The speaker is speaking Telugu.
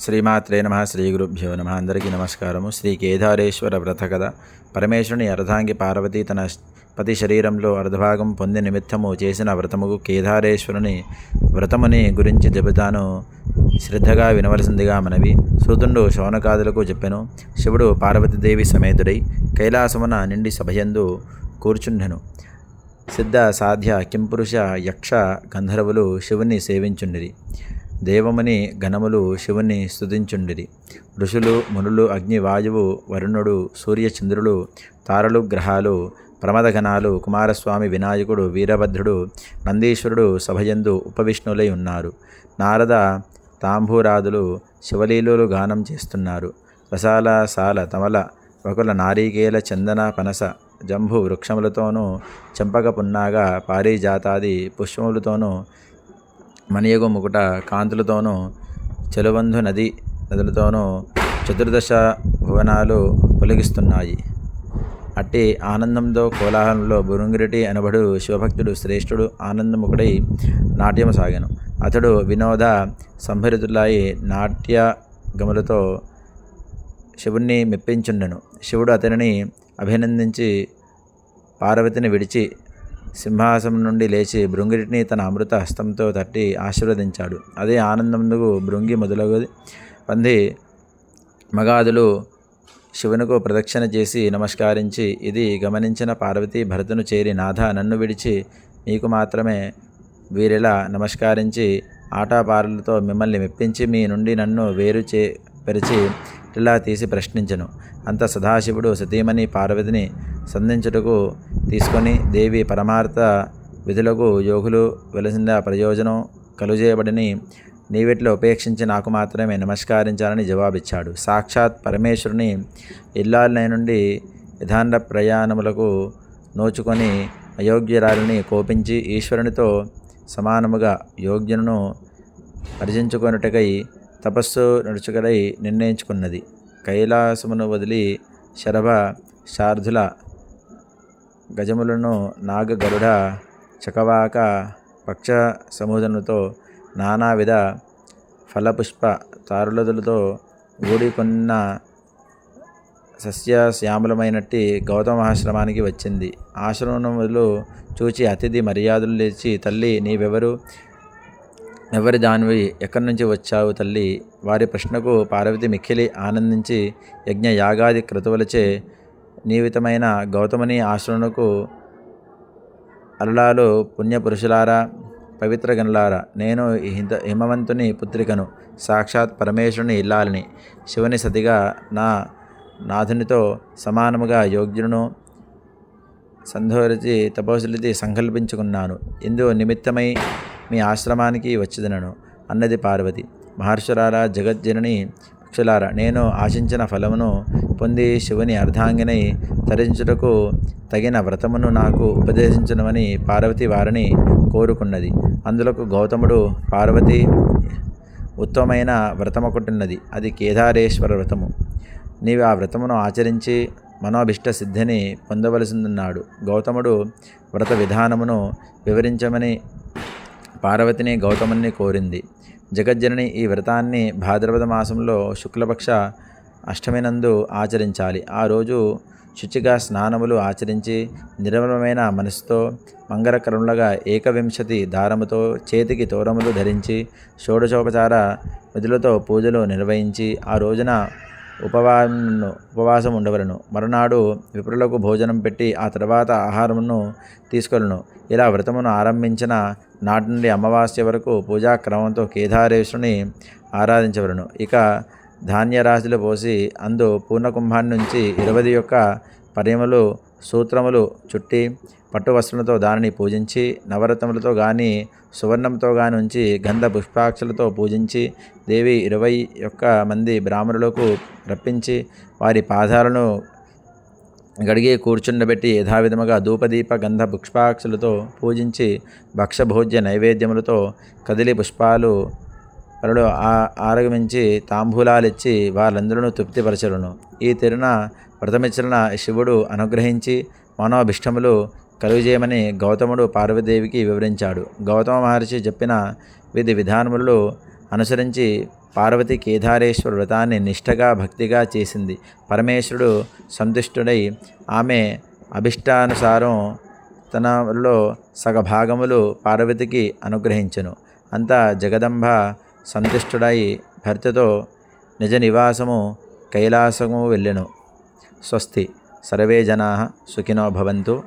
శ్రీమాత్రే నమ శ్రీ గురుభ్యో నమ. అందరికీ నమస్కారము. శ్రీ కేదారేశ్వర వ్రత కథ. పరమేశ్వరుని అర్ధాంగి పార్వతి తన పతి శరీరంలో అర్ధభాగం పొంది నిమిత్తము చేసిన వ్రతముకు కేదారేశ్వరుని వ్రతముని గురించి చెబుతాను. శ్రద్ధగా వినవలసిందిగా మనవి. సూతుండు శౌనకాదులకు చెప్పెను. శివుడు పార్వతీదేవి సమేతుడై కైలాసమున నిండి సభయందు కూర్చుండెను. సిద్ధ సాధ్య కింపురుష యక్ష గంధర్వులు శివుని సేవించుండిరి. దేవముని గణములు శివుని స్థుతించుండిరి ఋషులు మునులు అగ్ని వాయువు వరుణుడు సూర్యచంద్రులు తారలు గ్రహాలు ప్రమదగణాలు కుమారస్వామి వినాయకుడు వీరభద్రుడు నందీశ్వరుడు సభయందు ఉపవిష్ణులై ఉన్నారు. నారద తాంబూరాదులు శివలీలులు గానం చేస్తున్నారు. రసాల సాల తమల వకుల నారీకేల చందన పనస జంభు వృక్షములతోనూ చెంపక పున్నాగా పారిజాతాది పుష్పములతోనూ మణియగు ముకుట కాంతులతోనూ చెలుబంధు నది నదులతోనూ చతుర్దశ భువనాలు పొలిగిస్తున్నాయి అట్టి ఆనందంతో కోలాహలంలో బురుంగిరెడ్డి అనబడు శివభక్తుడు శ్రేష్ఠుడు ఆనందముకుడై నాట్యము సాగాను. అతడు వినోద సంభరితులాయి నాట్య గములతో శివుణ్ణి మెప్పించుండెను. శివుడు అతనిని అభినందించి పార్వతిని విడిచి సింహాసనం నుండి లేచి భృంగిటిని తన అమృత హస్తంతో తట్టి ఆశీర్వదించాడు. అదే ఆనందమునకు భృంగి మొదలగు పంది మగాదులు శివునకు ప్రదక్షిణ చేసి నమస్కరించి ఇది గమనించిన పార్వతి భరతును చేరి నాథ నన్ను విడిచి మీకు మాత్రమే వీరిలా నమస్కరించి ఆటాపారులతో మిమ్మల్ని మెప్పించి మీ నుండి నన్ను వేరు చే పెరిచి ఇలా తీసి ప్రశ్నించను. అంత సదాశివుడు సతీమణి పార్వతిని సంధించుటకు తీసుకొని దేవి పరమార్థ విధులకు యోగులు వెలసింద ప్రయోజనం కలుజేయబడిని నీవిట్లో ఉపేక్షించి నాకు మాత్రమే నమస్కరించాలని జవాబిచ్చాడు. సాక్షాత్ పరమేశ్వరుని ఇల్లాలనే నుండి విధాన ప్రయాణములకు నోచుకొని అయోగ్యరాలని కోపించి ఈశ్వరునితో సమానముగా యోగ్యులను అర్జించుకొనుటకై తపస్సు నడుచుకడై నిర్ణయించుకున్నది. కైలాసమును వదిలి శరభ శార్ధుల గజములను నాగ గరుడ చకవాక పక్ష సముదనుతో నానావిధ ఫలపుష్ప తారులదులతో ఊడికొన్న సస్యశ్యామలమైనట్టి గౌతమాశ్రమానికి వచ్చింది. ఆశ్రమములు చూచి అతిథి మర్యాదలు లేచి తల్లి నీవెవరు? ఎవరి దానివి ఎక్కడి నుంచి వచ్చావు తల్లి? వారి ప్రశ్నకు పార్వతి మిక్కిలి ఆనందించి యజ్ఞ యాగాది క్రతువులచే నీవితమైన గౌతముని ఆశ్రమునకు అల్లాలు పుణ్యపురుషులారా పవిత్ర గనులారా నేను హిత హిమవంతుని పుత్రికను సాక్షాత్ పరమేశ్వరుని ఇల్లాలని. శివుని సతిగా నా నాథునితో సమానముగా యోగ్యులను సంధోరిచి తపోసులితి సంకల్పించుకున్నాను. ఇందు నిమిత్తమై మీ ఆశ్రమానికి వచ్చిదనను. అన్నది పార్వతి. మహర్షులారా జగజ్జనని పక్షులారా నేను ఆశించిన ఫలమును పొంది శివుని అర్ధాంగినై తరించుటకు తగిన వ్రతమును నాకు ఉపదేశించడమని పార్వతి వారిని కోరుకున్నది. అందులకు గౌతముడు పార్వతి ఉత్తమమైన వ్రతమొకటిన్నది. అది కేదారేశ్వర వ్రతము. నీవు ఆ వ్రతమును ఆచరించి మనోభిష్ట సిద్ధిని పొందవలసిందన్నాడు. గౌతముడు వ్రత విధానమును వివరించమని పార్వతిని గౌతముని కోరింది. జగజ్జనని ఈ వ్రతాన్ని భాద్రపద మాసంలో శుక్లపక్ష అష్టమినందు ఆచరించాలి. ఆ రోజు శుచిగా స్నానములు ఆచరించి నిర్మలమైన మనసుతో మంగళకరుణులుగా ఏకవింశతి దారముతో చేతికి తోరములు ధరించి షోడశోపచార విధులతో పూజలు నిర్వహించి ఆ రోజున ఉపవాసము ఉపవాసం ఉండవలను మరునాడు విప్రులకు భోజనం పెట్టి ఆ తర్వాత ఆహారమును తీసుకొలను. ఇలా వ్రతమును ఆరంభించిన నాటి నుండి అమావాస్య వరకు పూజా క్రమంతో కేదారేశ్వరుని ఆరాధించవలను. ఇక ధాన్యరాశులు పోసి అందు పూర్ణకుంభాన్ని నుంచి ఇరవై యొక్క పరిమలు సూత్రములు చుట్టి పట్టు వస్త్రములతో దానిని పూజించి నవరత్నములతో కానీ సువర్ణంతో గాని ఉంచి గంధ పుష్పాక్షలతో పూజించి దేవి ఇరవై ఒక్క మంది బ్రాహ్మణులకు రప్పించి వారి పాదాలను గడిగి కూర్చుండబెట్టి యథావిధముగా ధూపదీప గంధ పుష్పాక్షలతో పూజించి భక్షభోజ్య నైవేద్యములతో కదిలి పుష్పాలు పరుడు ఆ ఆరగమించి తాంబూలాలిచ్చి వాళ్ళందరూ తృప్తిపరచరును ఈ తిరున వ్రతమిచ్చిన శివుడు అనుగ్రహించి మనోభిష్టములు కలుగజేయమని గౌతముడు పార్వతీదేవికి వివరించాడు. గౌతమ మహర్షి చెప్పిన విధి విధానములు అనుసరించి పార్వతి కేదారేశ్వర వ్రతాన్ని నిష్టగా భక్తిగా చేసింది. పరమేశ్వరుడు సంతుష్టుడై ఆమె అభిష్టానుసారం తనలో సగభాగములు పార్వతికి అనుగ్రహించెను. అంతా జగదంబ సంతుష్టుడై భర్తతో నిజ నివాసము కైలాసము వెళ్ళెను. स्वस्ति। सर्वे जना सुखिनो भवन्तु।